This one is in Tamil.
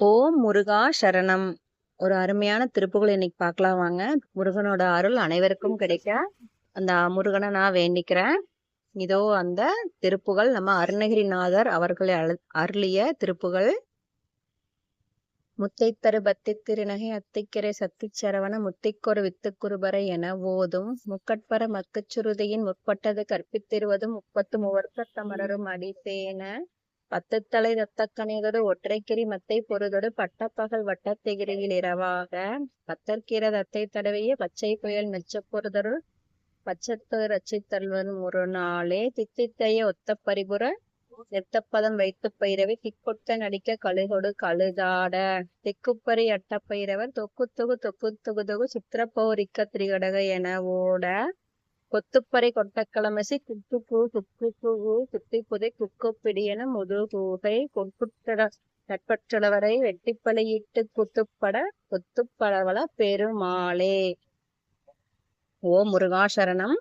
ஓம் முருகா சரணம். ஒரு அருமையான திருப்புகள் இன்னைக்கு பார்க்கலாம் வாங்க. முருகனோட அருள் அனைவருக்கும் கிடைக்க. அந்த முருகனை நான் வேண்டிக்கிறேன். இதோ அந்த திருப்புகள் நம்ம அருணகிரிநாதர் அவர்களை அருளிய திருப்புகள். முத்தைத்தரு பத்தி திருநகை அத்திக்கரை சத்திச்சரவண முத்திக்கொரு வித்துக்குருபரை என ஓதும். முக்கட்பர மத்துச்சுருதியின் முற்பட்டது கற்பித்திருவதும் முப்பத்து மூவர்க்க தமரரும் அடித்தேன. பத்துத்தலை ரத்தக்கணிதொடு ஒற்றைக்கிரி மத்தை பொருதொடு பட்டப்பகல் வட்டத்திகிரியில் இரவாக. பத்தற்கிற தத்தை தடவிய பச்சை புயல் மெச்ச பொருதொரு பச்சத்து ரச்சித்தல்வரும் ஒரு நாளே தித்தித்தைய ஒத்த பரிபுற நெத்தப்பதம் வைத்து பயிரவை திக்கொட்ட நடிக்க கழுகொடு கழுதாட. திக்குப்பரி அட்டப்பயிரவர் தொக்கு தொகு தொக்கு தொகு தொகு சித்திரப்பௌரிக்க திரிகடக என ஓட. கொத்துப்பறை கொட்டக்கிழமசி குத்து பூ குக்கு பூ குத்தி புதை பிடியென முதுகூகை கொட்புட்டட நட்பற்றளவரை வெட்டிப்பலையிட்டு குத்துப்பட கொத்துப்படவள பெருமாளே. ஓ முருகாசரணம்.